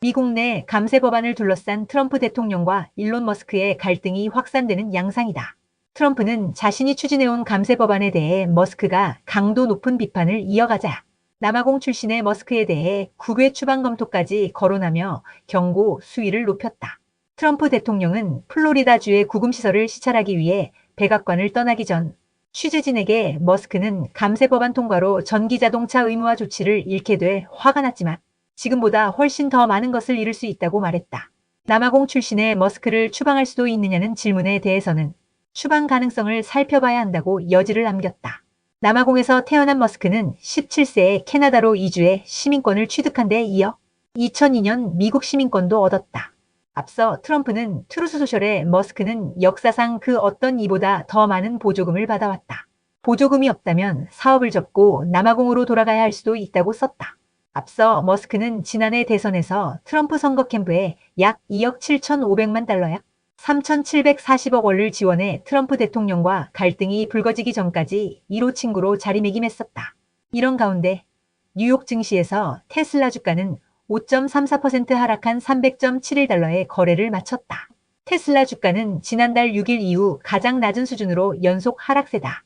미국 내 감세 법안을 둘러싼 트럼프 대통령과 일론 머스크의 갈등이 확산되는 양상이다. 트럼프는 자신이 추진해온 감세 법안에 대해 머스크가 강도 높은 비판을 이어가자 남아공 출신의 머스크에 대해 국외 추방 검토까지 거론하며 경고 수위를 높였다. 트럼프 대통령은 플로리다주의 구금시설을 시찰하기 위해 백악관을 떠나기 전 취재진에게 머스크는 감세 법안 통과로 전기자동차 의무화 조치를 잃게 돼 화가 났지만 지금보다 훨씬 더 많은 것을 잃을 수 있다고 말했다. 남아공 출신의 머스크를 추방할 수도 있느냐는 질문에 대해서는 추방 가능성을 살펴봐야 한다고 여지를 남겼다. 남아공에서 태어난 머스크는 17세에 캐나다로 이주해 시민권을 취득한 데 이어 2002년 미국 시민권도 얻었다. 앞서 트럼프는 트루스 소셜에 머스크는 역사상 그 어떤 이보다 더 많은 보조금을 받아왔다. 보조금이 없다면 사업을 접고 남아공으로 돌아가야 할 수도 있다고 썼다. 앞서 머스크는 지난해 대선에서 트럼프 선거 캠프에 약 2억 7,500만 달러 약 3,740억 원을 지원해 트럼프 대통령과 갈등이 불거지기 전까지 1호 친구로 자리매김했었다. 이런 가운데 뉴욕 증시에서 테슬라 주가는 5.34% 하락한 300.71달러에 거래를 마쳤다. 테슬라 주가는 지난달 6일 이후 가장 낮은 수준으로 연속 하락세다.